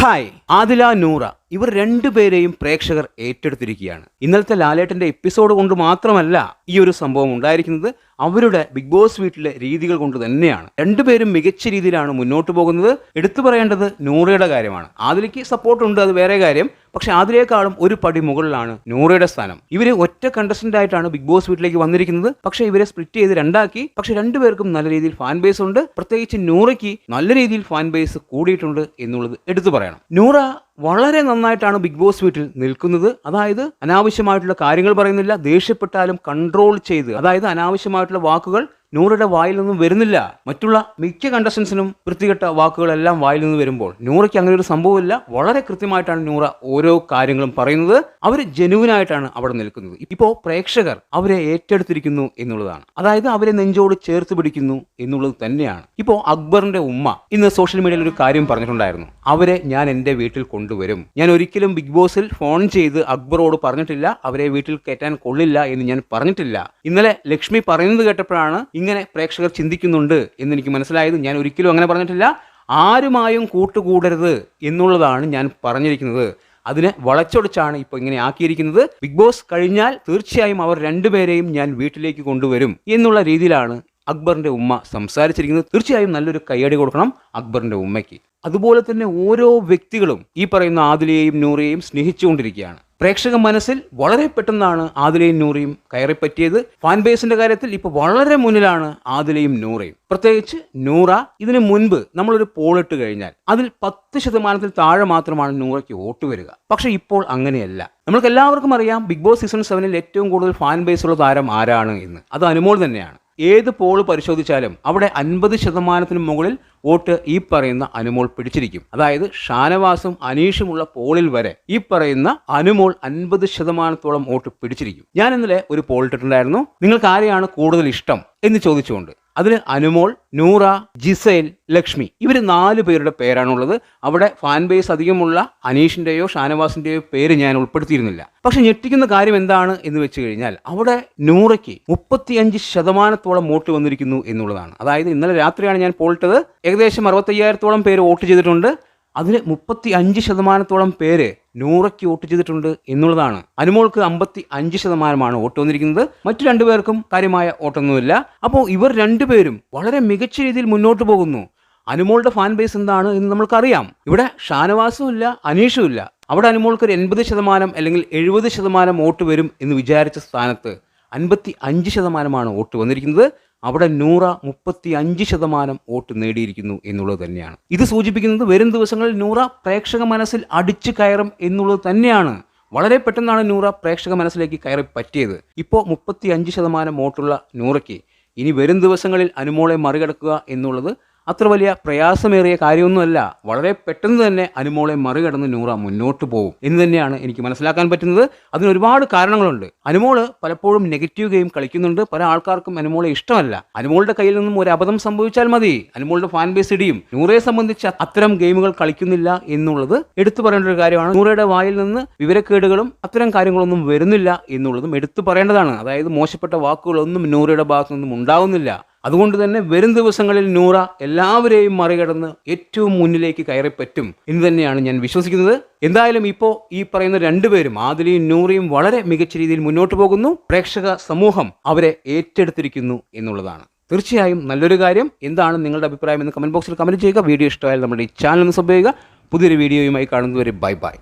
Hi Adila Noora. ഇവർ രണ്ടുപേരെയും പ്രേക്ഷകർ ഏറ്റെടുത്തിരിക്കുകയാണ്. ഇന്നലത്തെ ലാലേട്ടന്റെ എപ്പിസോഡ് കൊണ്ട് മാത്രമല്ല ഈ ഒരു സംഭവം ഉണ്ടായിരിക്കുന്നത്. അവരുടെ ബിഗ് ബോസ് വീട്ടിലെ രീതികൾ കൊണ്ട് തന്നെയാണ്. രണ്ടുപേരും മികച്ച രീതിയിലാണ് മുന്നോട്ട് പോകുന്നത്. എടുത്തു പറയേണ്ടത് നൂറയുടെ കാര്യമാണ്. ആദിലയ്ക്ക് സപ്പോർട്ട് ഉണ്ട് അത് വേറെ കാര്യം. പക്ഷെ അതിലേക്കാളും ഒരു പടി മുകളിലാണ് നൂറയുടെ സ്ഥാനം. ഇവർ ഒറ്റ കണ്ടസ്റ്റന്റ് ആയിട്ടാണ് ബിഗ് ബോസ് വീട്ടിലേക്ക് വന്നിരിക്കുന്നത്. പക്ഷെ ഇവരെ സ്പ്ലിറ്റ് ചെയ്ത് രണ്ടാക്കി. പക്ഷെ രണ്ടുപേർക്കും നല്ല രീതിയിൽ ഫാൻ ബേസ് ഉണ്ട്. പ്രത്യേകിച്ച് നൂറയ്ക്ക് നല്ല രീതിയിൽ ഫാൻ ബേസ് കൂടിയിട്ടുണ്ട് എന്നുള്ളത് എടുത്തു പറയണം. നൂറ വളരെ നന്നായിട്ടാണ് ബിഗ് ബോസ് വീട്ടിൽ നിൽക്കുന്നത്. അതായത് അനാവശ്യമായിട്ടുള്ള കാര്യങ്ങൾ പറയുന്നില്ല. ദേഷ്യപ്പെട്ടാലും കൺട്രോൾ ചെയ്ത് അതായത് അനാവശ്യമായിട്ടുള്ള വാക്കുകൾ നൂറയുടെ വായിൽ നിന്നും വരുന്നില്ല. മറ്റുള്ള മിക്ക കണ്ടസ്റ്റൻസിനും വൃത്തികെട്ട വാക്കുകളെല്ലാം വായിൽ നിന്ന് വരുമ്പോൾ നൂറയ്ക്ക് അങ്ങനെ ഒരു സംഭവമില്ല. വളരെ കൃത്യമായിട്ടാണ് നൂറ ഓരോ കാര്യങ്ങളും പറയുന്നത്. അവർ ജനുവിനായിട്ടാണ് അവിടെ നിൽക്കുന്നത്. ഇപ്പോൾ പ്രേക്ഷകർ അവരെ ഏറ്റെടുത്തിരിക്കുന്നു എന്നുള്ളതാണ്. അതായത് അവരെ നെഞ്ചോട് ചേർത്ത് പിടിക്കുന്നു എന്നുള്ളത് തന്നെയാണ്. ഇപ്പോൾ അക്ബറിന്റെ ഉമ്മ ഇന്ന് സോഷ്യൽ മീഡിയയിൽ ഒരു കാര്യം പറഞ്ഞിട്ടുണ്ടായിരുന്നു. അവരെ ഞാൻ എന്റെ വീട്ടിൽ കൊണ്ടുവരും. ഞാൻ ഒരിക്കലും ബിഗ് ബോസിൽ ഫോൺ ചെയ്ത് അക്ബറോട് പറഞ്ഞിട്ടില്ല. അവരെ വീട്ടിൽ കയറ്റാൻ കൊള്ളില്ല എന്ന് ഞാൻ പറഞ്ഞിട്ടില്ല. ഇന്നലെ ലക്ഷ്മി പറയുന്നത് കേട്ടപ്പോഴാണ് ഇങ്ങനെ പ്രേക്ഷകർ ചിന്തിക്കുന്നുണ്ട് എന്ന് എനിക്ക് മനസ്സിലായത് ഞാൻ ഒരിക്കലും അങ്ങനെ പറഞ്ഞിട്ടില്ല. ആരുമായും കൂട്ടുകൂടരുത് എന്നുള്ളതാണ് ഞാൻ പറഞ്ഞിരിക്കുന്നത്. അതിനെ വളച്ചൊടിച്ചാണ് ഇപ്പോൾ ഇങ്ങനെ ആക്കിയിരിക്കുന്നത്. ബിഗ് ബോസ് കഴിഞ്ഞാൽ തീർച്ചയായും അവർ രണ്ടുപേരെയും ഞാൻ വീട്ടിലേക്ക് കൊണ്ടുവരും എന്നുള്ള രീതിയിലാണ് അക്ബറിന്റെ ഉമ്മ സംസാരിച്ചിരിക്കുന്നത്. തീർച്ചയായും നല്ലൊരു കൈയടി കൊടുക്കണം അക്ബറിന്റെ ഉമ്മയ്ക്ക്. അതുപോലെ തന്നെ ഓരോ വ്യക്തികളും ഈ പറയുന്ന ആദിലയെയും നൂറിയെയും സ്നേഹിച്ചുകൊണ്ടിരിക്കുകയാണ്. പ്രേക്ഷക മനസ്സിൽ വളരെ പെട്ടെന്നാണ് ആദിലയും നൂറിയും കയറിപ്പറ്റിയത്. ഫാൻ ബേസിന്റെ കാര്യത്തിൽ ഇപ്പോൾ വളരെ മുന്നിലാണ് ആദിലയും നൂറയും. പ്രത്യേകിച്ച് നൂറ ഇതിനു മുൻപ് നമ്മളൊരു പോളിട്ട് കഴിഞ്ഞാൽ അതിൽ പത്ത് ശതമാനത്തിൽ താഴെ മാത്രമാണ് നൂറയ്ക്ക് വോട്ട് വരിക. പക്ഷേ ഇപ്പോൾ അങ്ങനെയല്ല. നമ്മൾക്ക് എല്ലാവർക്കും അറിയാം ബിഗ് ബോസ് സീസൺ സെവനിൽ ഏറ്റവും കൂടുതൽ ഫാൻ ബേസ് ഉള്ള താരം ആരാണ് എന്ന്. അത് അനുമോൾ തന്നെയാണ്. ഏത് പോൾ പരിശോധിച്ചാലും അവിടെ അൻപത് ശതമാനത്തിന് മുകളിൽ വോട്ട് ഈ പറയുന്ന അനുമോൾ പിടിച്ചിരിക്കും. അതായത് ഷാനവാസും അനീഷുമുള്ള പോളിൽ വരെ ഈ പറയുന്ന അനുമോൾ അൻപത് ശതമാനത്തോളം വോട്ട് പിടിച്ചിരിക്കും. ഞാൻ ഇന്നലെ ഒരു പോൾ ഇട്ടിട്ടുണ്ടായിരുന്നു. നിങ്ങൾക്ക് ആരെയാണ് കൂടുതൽ ഇഷ്ടം എന്ന് ചോദിച്ചുകൊണ്ട്. അതിൽ അനുമോൾ നൂറ ജിസൈൽ ലക്ഷ്മി. ഇവർ നാല് പേരുടെ പേരാണുള്ളത്. അവിടെ ഫാൻ ബേസ് അധികമുള്ള അനീഷിന്റെയോ ഷാനവാസിന്റെയോ പേര് ഞാൻ ഉൾപ്പെടുത്തിയിരുന്നില്ല. പക്ഷെ ഞെട്ടിക്കുന്ന കാര്യം എന്താണ് എന്ന് വെച്ച് കഴിഞ്ഞാൽ അവിടെ നൂറയ്ക്ക് മുപ്പത്തിയഞ്ച് ശതമാനത്തോളം വോട്ട് വന്നിരിക്കുന്നു എന്നുള്ളതാണ്. അതായത് ഇന്നലെ രാത്രിയാണ് ഞാൻ പോളിട്ടത്. ഏകദേശം അറുപത്തയ്യായിരത്തോളം പേര് വോട്ട് ചെയ്തിട്ടുണ്ട്. അതിന് മുപ്പത്തി അഞ്ച് ശതമാനത്തോളം പേര് നൂറയ്ക്ക് വോട്ട് ചെയ്തിട്ടുണ്ട് എന്നുള്ളതാണ്. അനുമോൾക്ക് അമ്പത്തി അഞ്ച് ശതമാനമാണ് വോട്ട് വന്നിരിക്കുന്നത്. മറ്റു രണ്ടുപേർക്കും കാര്യമായ വോട്ടൊന്നുമില്ല. അപ്പോൾ ഇവർ രണ്ടുപേരും വളരെ മികച്ച രീതിയിൽ മുന്നോട്ട് പോകുന്നു. അനുമോളുടെ ഫാൻ ബേസ് എന്താണ് എന്ന് നമ്മൾക്കറിയാം. ഇവിടെ ഷാനവാസും ഇല്ല അനീഷും ഇല്ല. അവിടെ അനുമോൾക്ക് ഒരു എൺപത് ശതമാനം അല്ലെങ്കിൽ എഴുപത് ശതമാനം വോട്ട് വരും എന്ന് വിചാരിച്ച സ്ഥാനത്ത് അൻപത്തി അഞ്ച് ശതമാനമാണ് വോട്ട് വന്നിരിക്കുന്നത്. അവിടെ നൂറ മുപ്പത്തി അഞ്ച് ശതമാനം വോട്ട് നേടിയിരിക്കുന്നു എന്നുള്ളത് തന്നെയാണ്. ഇത് സൂചിപ്പിക്കുന്നത് വരും ദിവസങ്ങളിൽ നൂറ പ്രേക്ഷക മനസ്സിൽ അടിച്ചു കയറും എന്നുള്ളത് തന്നെയാണ്. വളരെ പെട്ടെന്നാണ് നൂറ പ്രേക്ഷക മനസ്സിലേക്ക് കയറി പറ്റിയത്. ഇപ്പോൾ മുപ്പത്തി അഞ്ച് ശതമാനം വോട്ടുള്ള നൂറയ്ക്ക് ഇനി വരും ദിവസങ്ങളിൽ അനുമോളെ മറികടക്കുക എന്നുള്ളത് അത്ര വലിയ പ്രയാസമേറിയ കാര്യമൊന്നുമല്ല. വളരെ പെട്ടെന്ന് തന്നെ അനുമോളെ മറികടന്ന് നൂറ മുന്നോട്ട് പോകും. എന്ന് തന്നെയാണ് എനിക്ക് മനസ്സിലാക്കാൻ പറ്റുന്നത്. അതിന് ഒരുപാട് കാരണങ്ങളുണ്ട്. അനുമോൾ പലപ്പോഴും നെഗറ്റീവ് ഗെയിം കളിക്കുന്നുണ്ട്. പല ആൾക്കാർക്കും അനുമോളെ ഇഷ്ടമല്ല. അനുമോളുടെ കയ്യിൽ നിന്നും ഒരു അബദ്ധം സംഭവിച്ചാൽ മതി. അനുമോളുടെ ഫാൻ ബേസ് ഇടിയും. നൂറയെ സംബന്ധിച്ച് അത്തരം ഗെയിമുകൾ കളിക്കുന്നില്ല എന്നുള്ളത് എടുത്തു പറയേണ്ട ഒരു കാര്യമാണ്. നൂറയുടെ വായിൽ നിന്ന് വിവരക്കേടുകളും അത്തരം കാര്യങ്ങളൊന്നും വരുന്നില്ല എന്നുള്ളതും എടുത്തു പറയേണ്ടതാണ്. അതായത് മോശപ്പെട്ട വാക്കുകളൊന്നും നൂറയുടെ ഭാഗത്തു നിന്നും ഉണ്ടാവുന്നില്ല. അതുകൊണ്ട് തന്നെ വരും ദിവസങ്ങളിൽ നൂറ എല്ലാവരെയും മറികടന്ന് ഏറ്റവും മുന്നിലേക്ക് കയറിപ്പറ്റും എന്ന് തന്നെയാണ് ഞാൻ വിശ്വസിക്കുന്നത്. എന്തായാലും ഇപ്പോൾ ഈ പറയുന്ന രണ്ടുപേരും ആദിലയും നൂറയും വളരെ മികച്ച രീതിയിൽ മുന്നോട്ട് പോകുന്നു. പ്രേക്ഷക സമൂഹം അവരെ ഏറ്റെടുത്തിരിക്കുന്നു എന്നുള്ളതാണ്. തീർച്ചയായും നല്ലൊരു കാര്യം. എന്താണ് നിങ്ങളുടെ അഭിപ്രായം എന്ന് കമന്റ് ബോക്സിൽ കമന്റ് ചെയ്യുക. വീഡിയോ ഇഷ്ടമായാൽ നമ്മുടെ ഈ ചാനൽ ഒന്ന് സബ് ചെയ്യുക. പുതിയൊരു വീഡിയോയുമായി കാണുന്നതുവരെ ബൈ ബൈ.